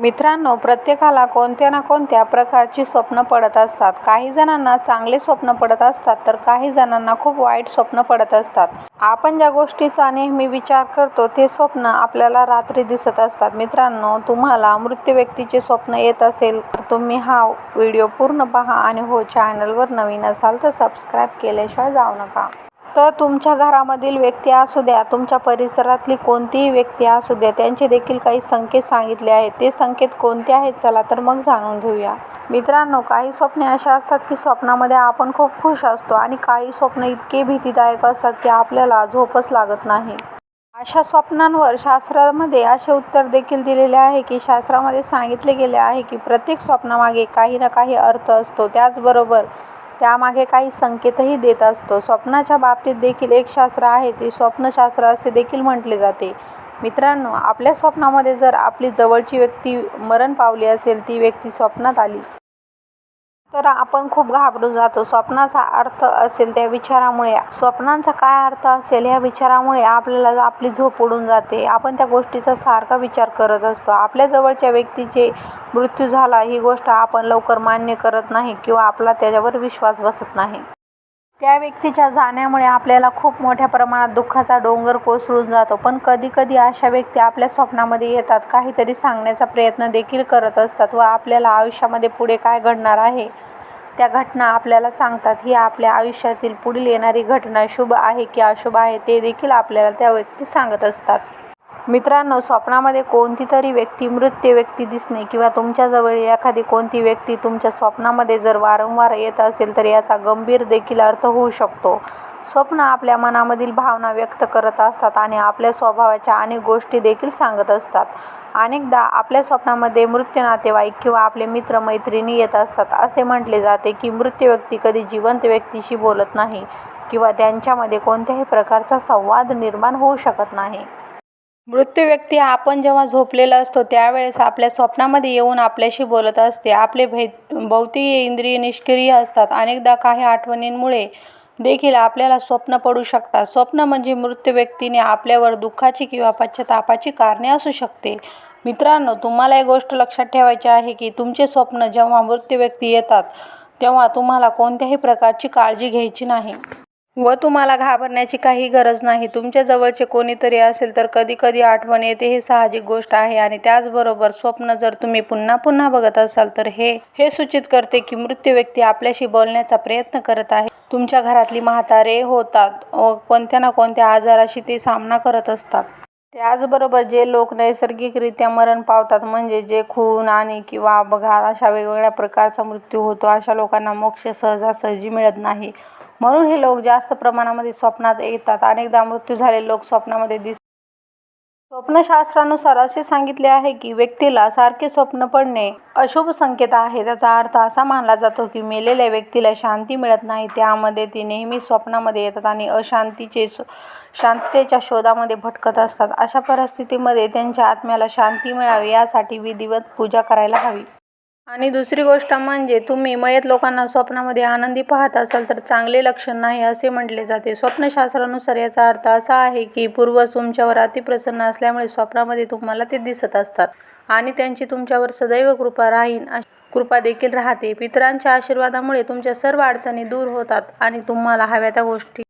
मित्रांनो प्रत्येकाला कोणत्या ना कोणत्या प्रकारची स्वप्न पडत असतात. काही जणांना चांगले स्वप्न पडत असतात तर काही जणांना खूप वाईट स्वप्न पडत असतात. आपण ज्या गोष्टीचा नेहमी विचार करतो ते स्वप्न आपल्याला रात्री दिसत असतात. मित्रांनो तुम्हाला मृत्यू व्यक्तीचे स्वप्न येत असेल तर तुम्ही हा व्हिडिओ पूर्ण पहा आणि हो चॅनलवर नवीन असाल तर सबस्क्राईब केल्याशिवाय जाऊ नका. तर तुमच्या घरामधील व्यक्ती असू द्या तुमच्या परिसरातली कोणतीही व्यक्ती असू द्या त्यांचे देखील काही संकेत सांगितले आहेत. ते संकेत कोणते आहेत चला तर मग जाणून घेऊया. मित्रांनो काही स्वप्ने अशा असतात की स्वप्नामध्ये आपण खूप खुश असतो आणि काही स्वप्न इतके भीतीदायक असतात की आपल्याला झोपच लागत नाही. अशा स्वप्नांवर शास्त्रामध्ये असे उत्तर देखील दिलेले आहे की शास्त्रामध्ये सांगितले गेले आहे की प्रत्येक स्वप्नामागे काही ना काही अर्थ असतो. त्याचबरोबर त्यामागे काही संकेतही देत असतो. स्वप्नाच्या बाबतीत देखील एक शास्त्र आहे ते स्वप्नशास्त्र असे देखील म्हटले जाते. मित्रांनो आपल्या स्वप्नामध्ये जर आपली जवळची व्यक्ती मरण पावली असेल ती व्यक्ती स्वप्नात आली. तर आपण खूप घाबरून जातो. स्वप्नाचा अर्थ असेल त्या विचारामुळे. स्वप्नांचा काय अर्थ असेल ह्या विचारामुळे आपल्याला आपली झोप उडून जाते. आपण त्या गोष्टीचा सारखा विचार करत असतो. आपल्या जवळच्या व्यक्तीचे मृत्यू झाला ही गोष्ट आपण लवकर मान्य करत नाही किंवा आपला त्याच्यावर विश्वास बसत नाही. त्या व्यक्तीच्या जाण्यामुळे आपल्याला खूप मोठ्या प्रमाणात दुःखाचा डोंगर कोसळून जातो. पण कधी कधी अशा व्यक्ती आपल्या स्वप्नामध्ये येतात. काहीतरी सांगण्याचा प्रयत्न देखील करत असतात व आपल्याला आयुष्यामध्ये पुढे काय घडणार आहे त्या घटना आपल्याला सांगतात. ही आपल्या आयुष्यातील पुढील येणारी घटना शुभ आहे की अशुभ आहे ते देखील आपल्याला त्या व्यक्ती सांगत असतात. मित्रांनो स्वप्नामध्ये कोणती तरी व्यक्ती मृत व्यक्ती दिसणे किंवा तुमच्याजवळ एखादी कोणती व्यक्ती तुमच्या स्वप्नामध्ये जर वारंवार येत असेल तर याचा गंभीर देखील अर्थ होऊ शकतो. स्वप्न आपल्या मनामधील भावना व्यक्त करत असतात आणि आपल्या स्वभावाच्या अनेक गोष्टी देखील सांगत असतात. अनेकदा आपल्या स्वप्नामध्ये मृत्यू नातेवाईक किंवा आपले मित्र मैत्रिणी येत असतात. असे म्हटले जाते की मृत्यू व्यक्ती कधी जिवंत व्यक्तीशी बोलत नाही किंवा त्यांच्यामध्ये कोणत्याही प्रकारचा संवाद निर्माण होऊ शकत नाही. मृत्यू व्यक्ती आपण जेव्हा झोपलेला असतो त्यावेळेस आपल्या स्वप्नामध्ये येऊन आपल्याशी बोलत असते. आपले भै भौतिक इंद्रिय निष्क्रिय असतात. अनेकदा काही आठवणींमुळे देखील आपल्याला स्वप्न पडू शकतात. स्वप्न म्हणजे मृत्यू व्यक्तीने आपल्यावर दुःखाची किंवा पश्चातापाची कारणे असू शकते. मित्रांनो तुम्हाला एक गोष्ट लक्षात ठेवायची आहे की तुमचे स्वप्न जेव्हा मृत्यू व्यक्ती येतात तेव्हा तुम्हाला कोणत्याही प्रकारची काळजी घ्यायची नाही. व तुम्हाला घाबरण्याची काही गरज नाही. तुमच्या जवळचे कोणीतरी असेल तर कधी कधी आठवण येते. हे साहजिक गोष्ट आहे आणि त्याचबरोबर स्वप्न जर तुम्ही पुन्हा पुन्हा बघत असाल तर हे हे सूचित करते की मृत्यू व्यक्ती आपल्याशी बोलण्याचा प्रयत्न करत आहे. तुमच्या घरातली म्हातारे होतात व कोणत्या ना कोणत्या आजाराशी ते सामना करत असतात. त्याचबरोबर जे लोक नैसर्गिकरित्या मरण पावतात म्हणजे जे खून आणि किंवा अपघात अशा वेगवेगळ्या प्रकारचा मृत्यू होतो अशा लोकांना मोक्ष सहजासहजी मिळत नाही. म्हणून हे लोक जास्त प्रमाणामध्ये स्वप्नात येतात. अनेकदा मृत्यू झालेले लोक स्वप्नामध्ये दिस स्वप्नशास्त्रानुसार असे सांगितले आहे की व्यक्तीला सारखे स्वप्न पडणे अशुभ संकेत आहे. त्याचा अर्थ असा मानला जातो की मेलेल्या व्यक्तीला शांती मिळत नाही. त्यामध्ये ती नेहमी स्वप्नामध्ये येतात आणि अशांतीचे शांततेच्या शोधामध्ये भटकत असतात. अशा परिस्थितीमध्ये त्यांच्या आत्म्याला शांती मिळावी यासाठी विधिवत पूजा करायला हवी. आणि दुसरी गोष्ट म्हणजे तुम्ही मयत लोकांना स्वप्नामध्ये आनंदी पाहत असाल तर चांगले लक्षण नाही असे म्हटले जाते. स्वप्नशास्त्रानुसार याचा अर्थ असा आहे की पूर्वज तुमच्यावर अतिप्रसन्न असल्यामुळे स्वप्नामध्ये तुम्हाला ते दिसत असतात आणि त्यांची तुमच्यावर सदैव कृपा राहीन कृपा देखील राहते. पितरांच्या आशीर्वादामुळे तुमच्या सर्व अडचणी दूर होतात आणि तुम्हाला हव्या त्या गोष्टी